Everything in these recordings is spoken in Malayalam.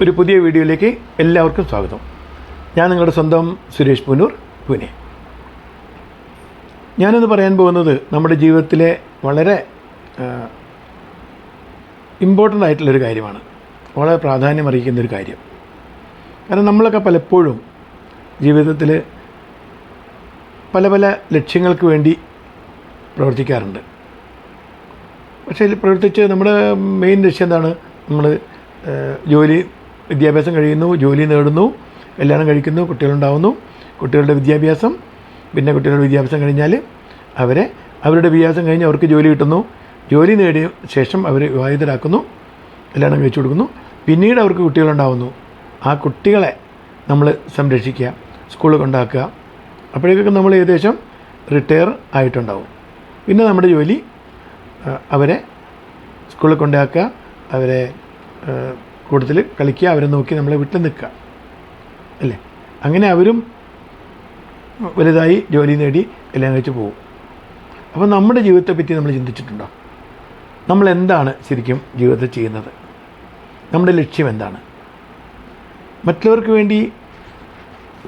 ഒരു പുതിയ വീഡിയോയിലേക്ക് എല്ലാവർക്കും സ്വാഗതം. ഞാൻ നിങ്ങളുടെ സ്വന്തം സുരേഷ് പുനൂർ പുനെ. ഞാനിന്ന് പറയാൻ പോകുന്നത് നമ്മുടെ ജീവിതത്തിലെ വളരെ ഇമ്പോർട്ടന്റ് ആയിട്ടുള്ളൊരു കാര്യമാണ്. വളരെ പ്രാധാന്യം അറിയിക്കുന്ന ഒരു കാര്യം. കാരണം നമ്മളൊക്കെ പലപ്പോഴും ജീവിതത്തിൽ പല പല ലക്ഷ്യങ്ങൾക്ക് വേണ്ടി പ്രവർത്തിക്കാറുണ്ട്. പക്ഷേ പ്രവർത്തിച്ച് നമ്മുടെ മെയിൻ ലക്ഷ്യം എന്താണ്? നമ്മൾ ജോലി വിദ്യാഭ്യാസം കഴിയുന്നു ജോലി നേടുന്നു കല്യാണം കഴിക്കുന്നു കുട്ടികളുണ്ടാവുന്നു. കുട്ടികളുടെ വിദ്യാഭ്യാസം പിന്നെ കുട്ടികളുടെ വിദ്യാഭ്യാസം കഴിഞ്ഞാൽ അവരെ അവരുടെ വിദ്യാഭ്യാസം കഴിഞ്ഞ് അവർക്ക് ജോലി കിട്ടുന്നു. ജോലി നേടിയ ശേഷം അവരെ വിവാഹിതരാക്കുന്നു കല്യാണം കഴിച്ചു കൊടുക്കുന്നു. പിന്നീട് അവർക്ക് കുട്ടികളുണ്ടാവുന്നു. ആ കുട്ടികളെ നമ്മൾ സംരക്ഷിക്കുക സ്കൂളിൽ കൊണ്ടാക്കുക. അപ്പോഴേക്കൊക്കെ നമ്മൾ ഏകദേശം റിട്ടയർ ആയിട്ടുണ്ടാവും. പിന്നെ നമ്മുടെ ജോലി അവരെ സ്കൂളിൽ കൊണ്ടാക്കുക അവരെ കൂടുതൽ കളിക്കുക അവരെ നോക്കി നമ്മളെ വീട്ടിൽ നിൽക്കുക. അല്ലേ? അങ്ങനെ അവരും വലുതായി ജോലി നേടി എല്ലാം കഴിച്ച് പോകും അപ്പോൾ നമ്മുടെ ജീവിതത്തെ പറ്റി നമ്മൾ ചിന്തിച്ചിട്ടുണ്ടോ? നമ്മൾ എന്താണ് ശരിക്കും ജീവിതത്തിൽ ചെയ്യുന്നത്? നമ്മുടെ ലക്ഷ്യം എന്താണ്? മറ്റുള്ളവർക്ക് വേണ്ടി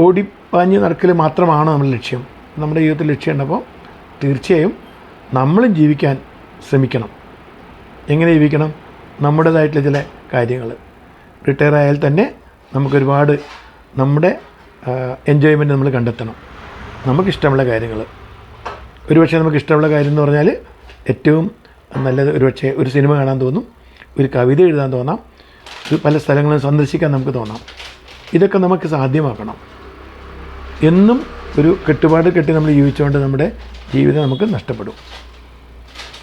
ഓടിപ്പാഞ്ഞ് നടക്കൽ മാത്രമാണോ നമ്മുടെ ലക്ഷ്യം. നമ്മുടെ ജീവിതത്തിൽ ലക്ഷ്യം ഉണ്ടപ്പോൾ തീർച്ചയായും നമ്മളും ജീവിക്കാൻ ശ്രമിക്കണം. എങ്ങനെ ജീവിക്കണം? നമ്മുടേതായിട്ടുള്ള ചില കാര്യങ്ങൾ. റിട്ടയർ ആയാൽ തന്നെ നമുക്കൊരുപാട് നമ്മുടെ എൻജോയ്മെന്റ് നമ്മൾ കണ്ടെത്തണം. നമുക്കിഷ്ടമുള്ള കാര്യങ്ങൾ. ഒരുപക്ഷെ നമുക്ക് ഇഷ്ടമുള്ള കാര്യം എന്ന് പറഞ്ഞാൽ ഏറ്റവും നല്ലത് ഒരുപക്ഷെ ഒരു സിനിമ കാണാൻ തോന്നും ഒരു കവിത എഴുതാൻ തോന്നാം ഒരു പല സ്ഥലങ്ങളും സന്ദർശിക്കാൻ നമുക്ക് തോന്നാം. ഇതൊക്കെ നമുക്ക് സാധ്യമാക്കണം. എന്നും ഒരു കെട്ടുപാട് കെട്ടി നമ്മൾ ജീവിച്ചുകൊണ്ട് നമ്മുടെ ജീവിതം നമുക്ക് നഷ്ടപ്പെടും.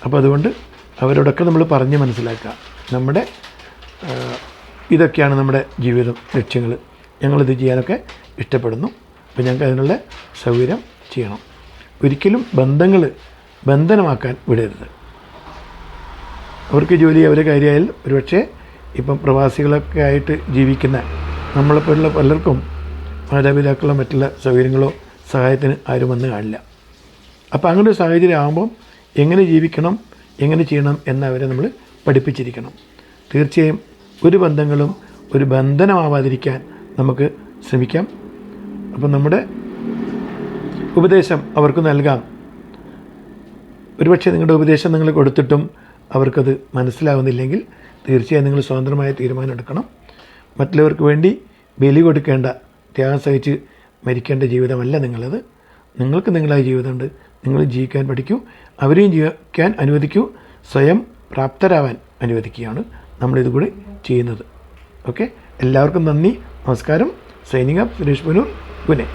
അപ്പോൾ അതുകൊണ്ട് അവരോടൊക്കെ നമ്മൾ പറഞ്ഞ് മനസ്സിലാക്കുക. നമ്മുടെ ഇതൊക്കെയാണ് നമ്മുടെ ജീവിതം ലക്ഷ്യങ്ങൾ. ഞങ്ങളിത് ചെയ്യാനൊക്കെ ഇഷ്ടപ്പെടുന്നു. അപ്പോൾ ഞങ്ങൾക്ക് അതിനുള്ള സൗകര്യം ചെയ്യണം. ഒരിക്കലും ബന്ധങ്ങൾ ബന്ധനമാക്കാൻ വിടരുത്. അവർക്ക് ജോലി അവരെ കാര്യമായാൽ ഒരുപക്ഷെ ഇപ്പം പ്രവാസികളൊക്കെ ആയിട്ട് ജീവിക്കുന്ന നമ്മളെപ്പോലുള്ള പലർക്കും മാതാപിതാക്കളോ മറ്റുള്ള സൗകര്യങ്ങളോ സഹായത്തിന് ആരും വന്ന് കാണില്ല. അപ്പോൾ അങ്ങനെ ഒരു സാഹചര്യം ആകുമ്പം എങ്ങനെ ജീവിക്കണം എങ്ങനെ ചെയ്യണം എന്നവരെ നമ്മൾ പഠിപ്പിച്ചിരിക്കണം. തീർച്ചയായും ഒരു ബന്ധങ്ങളും ഒരു ബന്ധനമാവാതിരിക്കാൻ നമുക്ക് ശ്രമിക്കാം. അപ്പം നമ്മുടെ ഉപദേശം അവർക്ക് നൽകാം. ഒരുപക്ഷെ നിങ്ങളുടെ ഉപദേശം നിങ്ങൾ കൊടുത്തിട്ടും അവർക്കത് മനസ്സിലാവുന്നില്ലെങ്കിൽ തീർച്ചയായും നിങ്ങൾ സ്വതന്ത്രമായ തീരുമാനം എടുക്കണം. മറ്റുള്ളവർക്ക് വേണ്ടി ബലി കൊടുക്കേണ്ട ത്യാഗം സഹിച്ച് മരിക്കേണ്ട ജീവിതമല്ല നിങ്ങളത്. നിങ്ങൾക്ക് നിങ്ങളായ ജീവിതമുണ്ട്. നിങ്ങൾ ജീവിക്കാൻ പഠിക്കൂ. അവരെയും ജീവിക്കാൻ അനുവദിക്കൂ. സ്വയം പ്രാപ്തരാവാൻ അനുവദിക്കുകയാണ്. നമ്മളിതുകൂടി ചെയ്യുന്നത്. ഓക്കെ എല്ലാവർക്കും നന്ദി. നമസ്കാരം. Signing up Suresh Punoor Pune